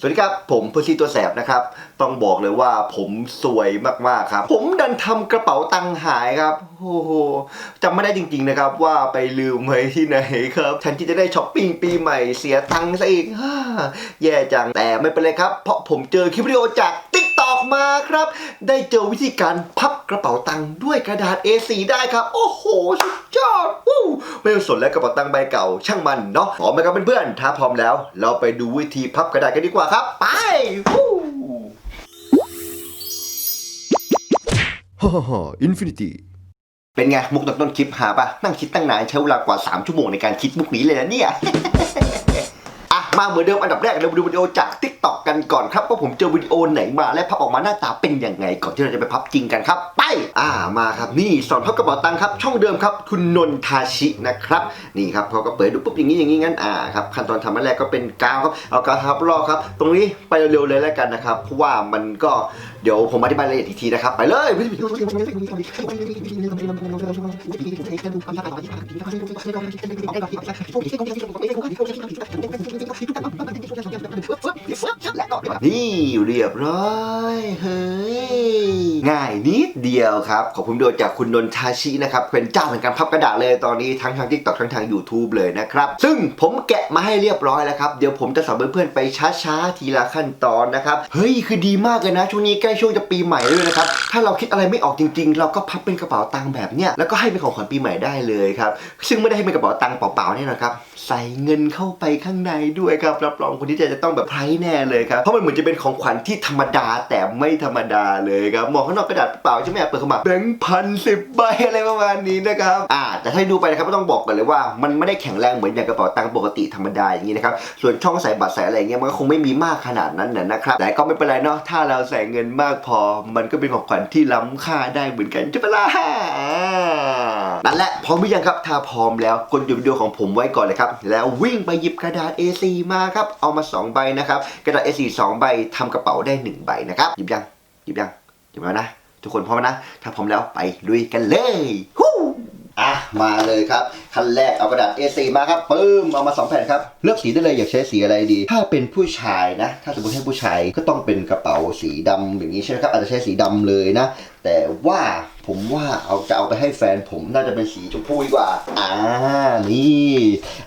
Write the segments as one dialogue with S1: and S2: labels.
S1: สวัสดีครับ ผมเพอร์ซี่ตัวแสบนะครับ ต้องบอกเลยว่าผมสวยมากๆครับ ผมดันทำกระเป๋าตังค์หายครับโอ้โหจำไม่ได้จริงๆนะครับ ว่าไปลืมไว้ที่ไหนครับแทนที่จะได้ช้อปปิ้งปีใหม่เสียตังค์ซะอีกฮ่าแย่จังแต่ไม่เป็นไรครับ เพราะผมเจอคลิปวิดีโอจากติ๊ก t o k มาครับ ได้เจอวิธีการพับกระเป๋าตังค์ด้วยกระดาษ A4 ได้ครับ โอ้โห สุดยอดวู้ไม่ต้องสนแล้วกระเป๋าตังค์ใบเก่า ช่างมันเนาะพร้อมไหมครับเพื่อนๆถ้าพร้อมแล้ว เราไปดูวิธีพับกระดาษกันดีกว่าครับ ไปวู้
S2: ฮ่าฮ่าฮ่าอินฟินิตี้
S1: เป็นไง มุกตอนต้นคลิปหาปะนั่งคิดตั้งนานใช้เวลากว่า 3 ชั่วโมงในการคิดมุกนี้เลยนะเนี่ยอะ มาเหมือนเดิมอันดับแรกเราดูวิดีโอจาก t ิ k t o k กันก่อนครับว่าผมเจอวิดีโอไหนมาและพับออกมาหน้าตาเป็นยังไง ก่อนที่เราจะไปพับจริงกันครับ ไป อ่ามาครับนี่สอนพับกระเป๋าตังค์ครับ ช่องเดิมครับคุณนนทาชินะครับนี่ครับเขาก็เปิดดูปุ๊บอย่างนี้อย่างนี้งั้นอ่าครับขั้นตอนทำอันแรกก็เป็นกาวครับเอากาวทับรอบครับ ตรงนี้ไปเร็วๆเลยแล้วกันนะครับเพราะว่ามันก็เดี๋ยวผมอธิบายรายละเอียดอีกทีนะครับไปเลยนี่เรียบร้อยเฮ้ยง่ายนิดเดียวครับ ขอบคุณโดยจากคุณนนทาชินะครับ เป็นเจ้าแห่งการพับกระดาษเลยตอนนี้ทั้งทางทิกตอกทั้งทาง YouTube เลยนะครับ ซึ่งผมแกะมาให้เรียบร้อยแล้วครับ เดี๋ยวผมจะสอนเพื่อนๆไปช้าๆ ทีละขั้นตอนนะครับ เฮ้ย คือดีมากเลยนะ ช่วงนี้ใกล้ช่วงจะปีใหม่ด้วยนะครับ ถ้าเราคิดอะไรไม่ออกจริง ๆ เราก็พับเป็นกระเป๋าตังค์แบบเนี้ยแล้วก็ให้เป็นของขวัญปีใหม่ได้เลยครับซึ่งไม่ได้ให้เป็นกระเป๋าตังค์เปล่าๆเนี่ยนะครับใส่เงินเข้าไปข้างในด้วยครับรับรองคนที่จะจะต้องแบบไพร์แน่เลยครับเพราะมันเหมือนจะเป็นของขวัญที่ธรรมดาแต่ไม่ธรรมดาเลยครับมองข้างนอกกระดาษเปล่าใช่ไหมเปิดเข้ามาแบงค์พันสิบใบอะไรประมาณนี้นะครับอ่าแต่ถ้าดูไปนะครับก็ต้องบอกกันเลยว่า มันไม่ได้แข็งแรงเหมือนอย่างกระเป๋าตังค์ปกติธรรมดาอย่างนี้นะครับส่วนช่องใส่บัตรใส่อะไรเงี้ยมันก็คงไม่มีมากขนาดนั้นนะนะครับแต่ก็ไม่เป็นไรเนาะถ้าเราใส่เงินมากพอ มันก็เป็นของขวัญที่ล้ำค่าได้เหมือนกันใช่ปะล่ะ นั่นแหละพร้อมหรือยังครับถ้าพร้อมแล้วกดหยุดวิดีโอของผมไว้ก่อนเลยครับแล้ววิ่งไปหยิบกระดาษ A4 มาครับเอามา 2 ใบนะครับกระดาษ A4 2 ใบทำกระเป๋าได้ 1 ใบนะครับหยิบยังหยิบยังหยิบแล้วนะ ทุกคนพร้อมนะ ถ้าพร้อมแล้วไปลุยกันเลยฮู้อะมาเลยครับ ขั้นแรกเอากระดาษ A4 มาครับปึ้มเอามา 2 แผ่นครับ เลือกสีได้เลยอยากใช้สีอะไรดี ถ้าเป็นผู้ชายนะ ถ้าสมมติให้ผู้ชายก็ต้องเป็นกระเป๋าสีดำอย่างนี้ใช่ไหมครับ อาจจะใช้สีดำเลยนะ แต่ว่าผมว่าเอาจะเอาไปให้แฟนผมน่าจะเป็นสีชมพูดีกว่า อ่า นี่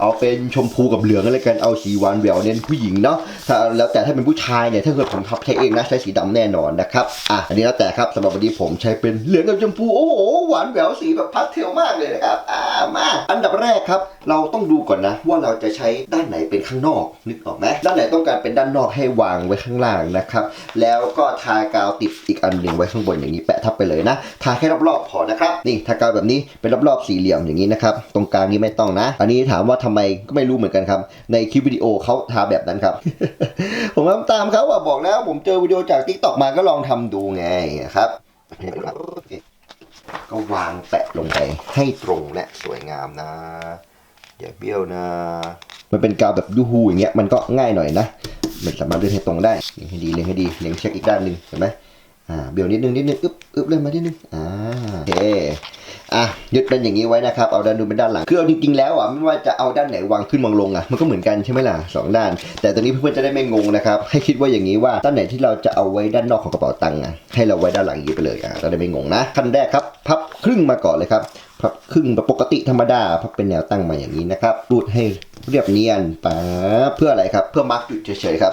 S1: เอาเป็นชมพูกับเหลืองอะไรกัน เอาสีหวานแหววเน้นผู้หญิงเนาะ ถ้าแล้วแต่ถ้าเป็นผู้ชายเนี่ย ถ้าเกิดผมทับใช้เองนะใช้สีดำแน่นอนนะครับ อะ อันนี้แล้วแต่ครับสำหรับวันนี้ผมใช้เป็นเหลืองกับชมพู โอ้โห หวานแหววสีแบบพาสเทลมากเลยนะครับ อ่า มา อันนดับแรกครับ เราต้องดูก่อนนะ ว่าเราจะใช้ด้านไหนเป็นข้างนอกนึกออกไหมด้านไหนต้องการเป็นด้านนอกให้วางไว้ข้างล่างนะครับ แล้วก็ทากาวติดอีกอันหนึ่งไว้ข้างบนอย่างนี้แปะทับไปเลยนะ ทาแค่รอบๆพอนะครับ นี่ทากาวแบบนี้เป็นรอบๆสี่เหลี่ยมอย่างนี้นะครับ ตรงกลางนี้ไม่ต้องนะ อันนี้ถามว่าทำไมก็ไม่รู้เหมือนกันครับ ในคลิปวิดีโอเขาทาแบบนั้นครับ ผมทำตามเขาบอกแล้วผมเจอวิดีโอจาก t ิ k t o k มาก็ลองทำดูไงครับ ก็วางแปะลงไปให้ตรงและสวยงามนะอย่าเบี้ยวนะ มันเป็นกาวแบบยูฮูอย่างเงี้ยมันก็ง่ายหน่อยนะมันสามารถเลื่อนให้ตรงได้เล็งให้ดีเล็งให้ดีเล็งเช็คอีกด้านหนึ่งเห็นไหม อ่าเบี้ยวนิดนึงนิดนึงอึ๊บอึ๊บเลื่อนมานิดนึงอ่าโอเคอะยึดเป็นอย่างนี้ไว้นะครับเอาด้านดูนเป็นด้านหลังคือเอาจริงๆแล้วอะไม่ว่าจะเอาด้านไหนวางขึ้นวางลงอะมันก็เหมือนกันใช่ไหมล่ะสองด้าน แต่ตอนนี้เพื่อนๆจะได้ไม่งงนะครับให้คิดว่าอย่างนี้ว่าด้านไหนที่เราจะเอาไว้ด้านนอกของกระเป๋าตังค์อะให้เราไว้ด้านหลังอย่างนี้ไปเลยอะเราได้ไม่งงนะขั้นแรกครับพับครึ่งมาก่อนเลยครับพับครึ่งแบบปกติธรรมดาพับเป็นแนวตั้งมาอย่างนี้นะครับรูดให้ เรียบเนียนป๊บเพื่ออะไรครับ เพื่อมาร์กจุดเฉยๆครับ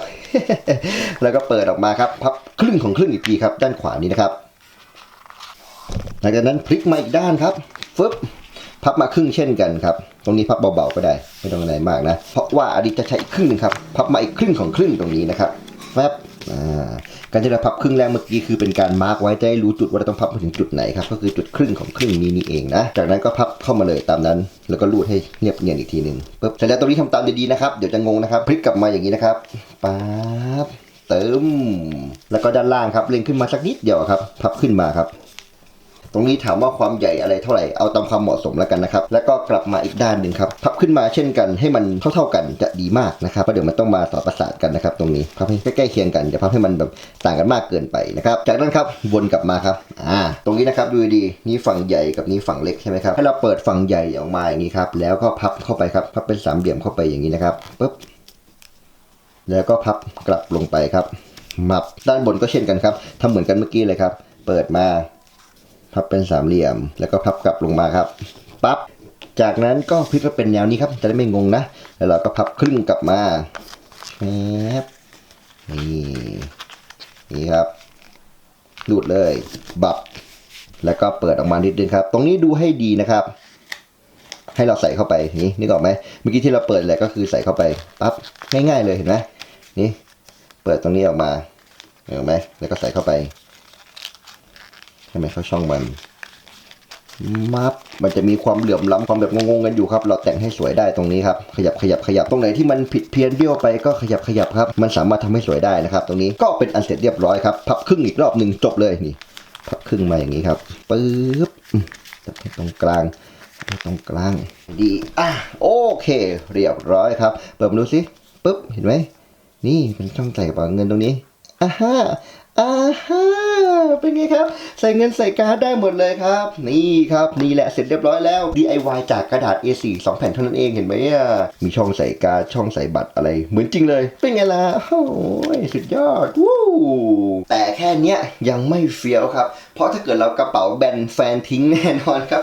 S1: แล้วก็เปิดออกมาครับพับครึ่งของครึ่งอีกทีครับ ด้านขวานี้นะครับ หลังจากนั้นพลิกมาอีกด้านครับฟึบพับมาครึ่งเช่นกันครับ ตรงนี้พับเบาๆก็ได้ ไม่ต้องอะไรมากนะ เพราะว่าอดีตจะใช้ครึ่งหนึงครับ พับมาอีกครึ่งของครึ่งตรงนี้นะครับแฟบ การที่เราพับครึ่งแรกเมื่อกี้คือเป็นการมาร์กไว้จะได้รู้จุดว่าเราต้องพับมาถึงจุดไหนครับก็คือจุดครึ่งของครึ่งนี้นี่เองนะ จากนั้นก็พับเข้ามาเลยตามนั้น แล้วก็รูดให้เรียบเนียนอีกทีหนึ่งปึ๊บเสร็จแล้วตรงนี้ทำตามดีๆนะครับเดี๋ยวจะงงนะครับพลิกกลับมาอย่างนี้นะครับปั๊บเติม แล้วก็ด้านล่างครับเล็งขึ้นมาสักนิดเดียวครับ พับขึ้นมาครับ ตรงนี้ถามว่าความใหญ่อะไรเท่าไหร่เอาตามความเหมาะสมแล้วกันนะครับ แล้วก็กลับมาอีกด้านหนึ่งครับพับขึ้นมาเช่นกันให้มันเท่าๆกันจะดีมากนะครับเพราะเดี๋ยวมันต้องมาต่อประสานกันนะครับตรงนี้พับให้ใกล้ๆเคียงกันอย่าพับให้มันแบบต่างกันมากเกินไปนะครับจากนั้นครับวนกลับมาครับอ่าตรงนี้นะครับดูดีนี่ฝั่งใหญ่กับนี่ฝั่งเล็กใช่ไหมครับให้เราเปิดฝั่งใหญ่ออกมาอย่างนี้ครับแล้วก็พับเข้าไปครับพับเป็นสามเหลี่ยมเข้าไปอย่างนี้นะครับปึ๊บแล้วก็พับกลับลงไปครับมับด้านบนก็เช่นกันครับทำเหมือนกันเมื่อกี้เลยครับ เปิดมา พับเป็นสามเหลี่ยม แล้วก็พับกลับลงมาครับปั๊บจากนั้นก็พลิกมาเป็นแนวนี้ครับ จะได้ไม่งงนะ แล้วเราก็พับครึ่งกลับมาแอบนี่นี่ครับดูดเลย บับ แล้วก็เปิดออกมานิดนึงครับ ตรงนี้ดูให้ดีนะครับ ให้เราใส่เข้าไปนี่นึกออกไหมเมื่อกี้ที่เราเปิดแหละก็คือใส่เข้าไปปั๊บง่ายๆเลยเห็นไหมนี่ เปิดตรงนี้ออกมาเห็นไหมแล้วก็ใส่เข้าไป ให้มันเข้าช่องมันมับมันจะมีความเหลื่อมล้ำความแบบงงๆกันอยู่ครับ เราแต่งให้สวยได้ตรงนี้ครับ ขยับขยับขยับตรงไหนที่มันผิดเพี้ยนเบี้ยวไปก็ขยับขยับครับ มันสามารถทำให้สวยได้นะครับ ตรงนี้ก็เป็นอันเสร็จเรียบร้อยครับ พับครึ่งอีกรอบหนึ่งจบเลยนี่ พับครึ่งมาอย่างนี้ครับปึ๊บจับตรงกลางตรงกลาง ดีอะโอเค เรียบร้อยครับ เปิดมาดูสิปึ๊บเห็นไหมนี่เป็นช่องใส่กระเป๋าเงินตรงนี้อ่าฮะอ่าฮะ เป็นไงครับ ใส่เงินใส่การ์ดได้หมดเลยครับ นี่ครับนี่แหละเสร็จเรียบร้อยแล้ว DIY จากกระดาษ A4 2 แผ่นเท่านั้นเองเห็นไหมอะมีช่องใส่การ์ดช่องใส่บัตรอะไร เหมือนจริงเลย เป็นไงล่ะโอ้ยสุดยอดวู้แต่แค่เนี้ยยังไม่เฟี้ยวครับ เพราะถ้าเกิดเรากระเป๋าแบนแฟนทิ้งแน่นอนครับ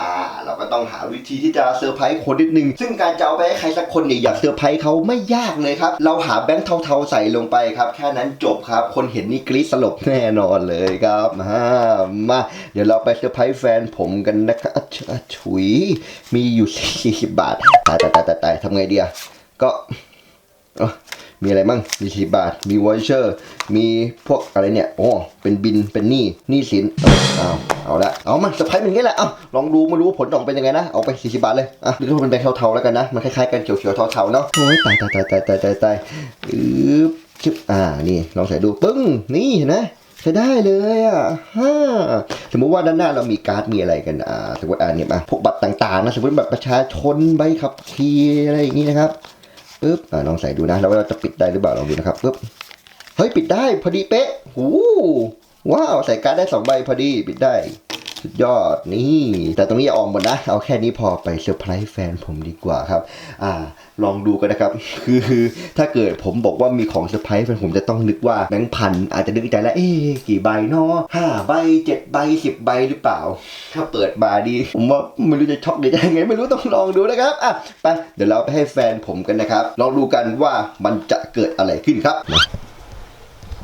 S1: อ่าเราก็ต้องหาวิธีที่จะเซอร์ไพรส์คนนิดนึง ซึ่งการจะเอาไปให้ใครสักคนเนี่ยอยากเซอร์ไพรส์เขาไม่ยากเลยครับ เราหาแบงค์เทาๆใส่ลงไปครับ แค่นั้นจบครับ คนเห็นนี่กรี๊ดสลบแน่นอนเลยครับอ่ามาเดี๋ยวเราไปเซอร์ไพรส์แฟนผมกันนะครับฉุย มีอยู่40บาทตายตายตายตายตายทำไงดีอะก็มีอะไรมั่งมีสี่บาท มีวอเชอร์ มีพวกอะไรเนี่ย โอ้ เป็นบิน เป็นหนี้ หนี้สินเอาเอาละ เอามาเซอร์ไพรส์เป็นงี้แหละเอาลองดูมารู้ผลออกเป็นยังไงนะ เอาไป 40 บาทเลย อะหรือว่ามันเป็นเทาๆแล้วกันนะ มันคล้ายๆกันเขียวๆเทาๆเนาะ โอ้ยตายตายตายตายตายตายตายอืบชึบอ่า นี่ ลองใส่ดู ปึ้ง นี่เห็นไหม ช้ได้เลยอะฮ่าสมมุติว่าด้านหน้าเรามีการ์ดมีอะไรกันอ่าสมมติอ่าเนี่ยมาพวกบัตรต่างๆนะสมมติบัตรประชาชนใบขับขี่อะไรอย่างนี้นะครับปึ๊บอ่าลองใส่ดูนะแล้วเราจะปิดได้หรือเปล่าลองดูนะครับปึ๊บเฮ้ยปิดได้พอดีเป๊ะหูว้าวใส่การ์ดได้สองใบพอดีปิดได้ สุดยอดนี่ แต่ตรงนี้อย่าออกหมดนะ เอาแค่นี้พอไปเซอร์ไพรส์แฟนผมดีกว่าครับ อ่า ลองดูกันนะครับ คือถ้าเกิดผมบอกว่ามีของเซอร์ไพรส์แฟนผมจะต้องนึกว่าแบงค์พันอาจจะนึกใจแล้ว เอ๊กี่ใบเนาะห้าใบเจ็ดใบสิบใบหรือเปล่า ถ้าเปิดมาดี ผมว่าไม่รู้จะช็อกหรือจะยังไง ไม่รู้ต้องลองดูนะครับ อะ ไป เดี๋ยวเราไปให้แฟนผมกันนะครับ ลองดูกันว่ามันจะเกิดอะไรขึ้นครับ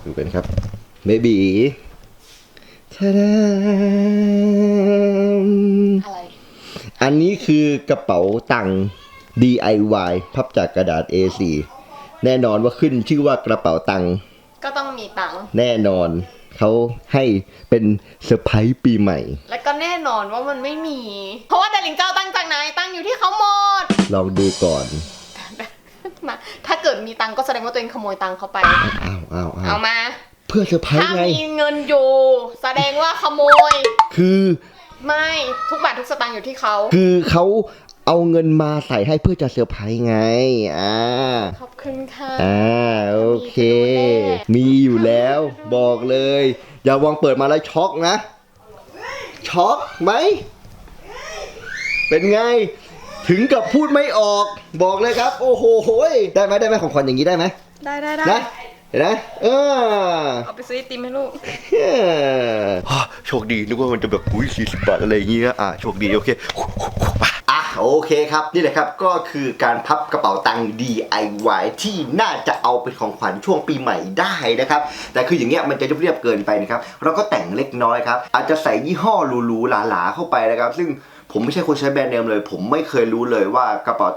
S1: ดูกันครับเบบี ทาดา
S3: อะไร
S1: อันนี้คือกระเป๋าตังค์ DIY พับจากกระดาษ A4 แน่นอนว่าขึ้นชื่อว่ากระเป๋าตังค์
S3: ก็ต้องมีตังค์
S1: แน่นอน เขาให้เป็นเซอร์ไพรส์ปีใหม่
S3: แล้วก็แน่นอนว่ามันไม่มี เพราะว่าแต่หลิงเจ้าตั้งจากไหนตั้งอยู่ที่เขาหมด
S1: ลองดูก่อน
S3: มาถ้าเกิดมีตังค์ก็แสดงว่าตัวเองขโมยตังค์เขาไป
S1: อ้าวอ้าวอ้า
S3: เอา
S1: ว
S3: มา
S1: เพื่อเซอร์ไพร
S3: ถ้า
S1: ส์ไง
S3: มีเงินอยู่ แสดงว่าขโมย
S1: คือ
S3: ไม่ทุกบาททุกสตางค์อยู่ที่เขา
S1: คือเขาเอาเงินมาใส่ให้เพื่อจะเซอร์ไพรส์ไง อ่า
S3: ขอบคุณค่ะ
S1: อ่า โอเค
S3: มี
S1: มีอยู่แล้ว บอกเลย อย่าวางเปิดมาแล้วช็อกนะ ช็อกไหม เป็นไง ถึงกับพูดไม่ออก บอกเลยครับ โอ้โหโหยได้ไหมได้ไหมของขวัญอย่างนี้ได้ไหม
S3: ได้ได้ได้
S1: นะ เห็นไหมเออ
S3: เอาไปซื้อไอติมให้ลูก
S1: อะโชคดีนึกว่ามันจะแบบอุ้ยสี่สิบบาทอะไรอย่างเงี้ยอะโชคดีโอเคอะโอเคครับนี่แหละครับก็คือการพับกระเป๋าตังค์ DIY ที่น่าจะเอาเป็นของขวัญช่วงปีใหม่ได้นะครับ แต่คืออย่างเงี้ยมันจะเรียบๆเกินไปนะครับ เราก็แต่งเล็กน้อยครับ อาจจะใส่ยี่ห้อหรูๆหลาๆเข้าไปนะครับ ซึ่งผมไม่ใช่คนใช้แบรนด์เนมเลย ผมไม่เคยรู้เลยว่ากระเป๋าก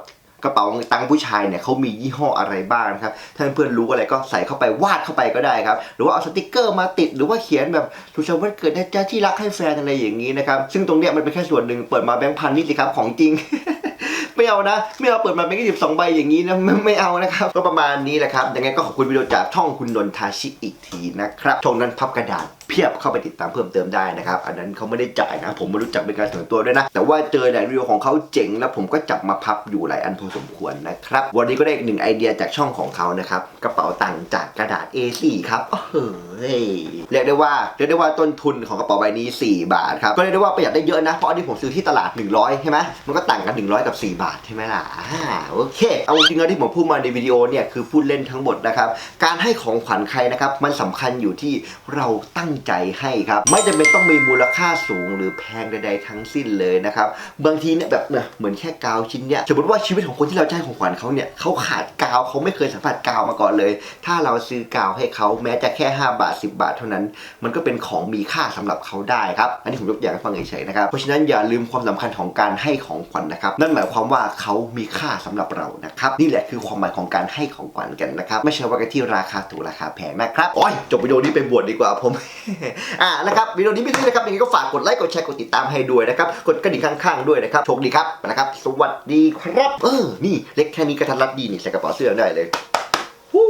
S1: ระเป๋าตังค์ผู้ชายเนี่ยเขามียี่ห้ออะไรบ้างนะครับถ้าเพื่อนรู้อะไรก็ใส่เข้าไปวาดเข้าไปก็ได้ครับหรือว่าเอาสติกเกอร์มาติดหรือว่าเขียนแบบทุกชวันเกิดนะจ๊ะที่รักให้แฟนอะไรอย่างนี้นะครับซึ่งตรงเนี้ยมันเป็นแค่ส่วนหนึ่งเปิดมาแบงค์พันนี่สิครับของจริงไม่เอานะไม่เอาเปิดมาเป็นยี่สิบสองใบอย่างนี้นะไม่ไม่เอานะครับก็ประมาณนี้แหละครับยังไงก็ขอบคุณวิดีโอจากช่องคุณนนทาชิอีกทีนะครับช่องนั้นพับกระดาษ พียบเข้าไปติดตามเพิ่มเติมได้นะครับอันนั้นเขาไม่ได้จ่ายนะผมไม่รู้จักเป็นการส่วนตัวด้วยนะ แต่ว่าเจอหลายรีวิวของเขาเจ๋ง แล้วผมก็จับมาพับอยู่หลายอันพอสมควรนะครับ วันนี้ก็ได้อีกหนึ่งไอเดียจากช่องของเขานะครับกระเป๋าตังค์จากกระดาษ A4 ครับโอ้โหเรียกได้ว่าเรียกได้ว่าต้นทุนของกระเป๋าใบนี้ 4 บาทครับก็เรียกได้ว่าประหยัดได้เยอะนะเพราะอันนี้ผมซื้อที่ตลาด 100ใช่ไหมมันก็ต่างกัน 100 กับ 4 บาทใช่ไหมล่ะโอเค เอาจริงๆแล้วที่ผมพูดมาในวิดีโอเนี่ยคือพูดเล่นทั้งหมดนะครับการให้ของขวัญใครนะครับมันสำคัญอยู่ที่เราตั้งใจให้ครับ ไม่จำเป็นต้องมีมูลค่าสูงหรือแพงใดๆทั้งสิ้นเลยนะครับบางทีเนี่ยแบบเนี่ยเหมือนแค่กาวชิ้นเนี่ยสมมติว่าชีวิตของคนที่เราจะให้ของขวัญเขาเนี่ยเขาขาดกาวเขาไม่เคยสัมผัสกาวมาก่อนเลย ถ้าเราซื้อกาวให้เขาแม้จะแค่ 5 บาท 10 บาทเท่านั้น มันก็เป็นของมีค่าสำหรับเขาได้ครับอันนี้ผมยกอย่างให้ฟังเฉยๆนะครับเพราะฉะนั้นอย่าลืมความสำคัญของการให้ของขวัญนะครับนั่นหมายความว่าเขามีค่าสำหรับเรานะครับนี่แหละคือความหมายของการให้ของขวัญกันนะครับไม่ใช่ว่ากันที่ราคาถูกราคาแพงนะครับโอ้ยจบวิดีโอนี้ไปบวชดีกว่าผมอ่านะครับวิดีโอนี้ไม่ใช่นะครับยังไงก็ฝากกดไลค์กดแชร์กดติดตามให้ด้วยนะครับกดกระดิ่งข้างๆด้วยนะครับโชคดีครับนะครับสวัสดีครับเออนี่เล็กแค่นี้กระทัดรัดดีนี่ใส่กระเป๋าเสื้อได้เลยฮู้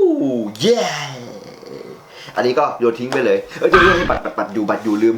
S1: เย้อันนี้ก็โยนทิ้งไปเลยเออจะเลี้ยงให้บัตรบัตรบัตรอยู่บัตรอยู่ลืม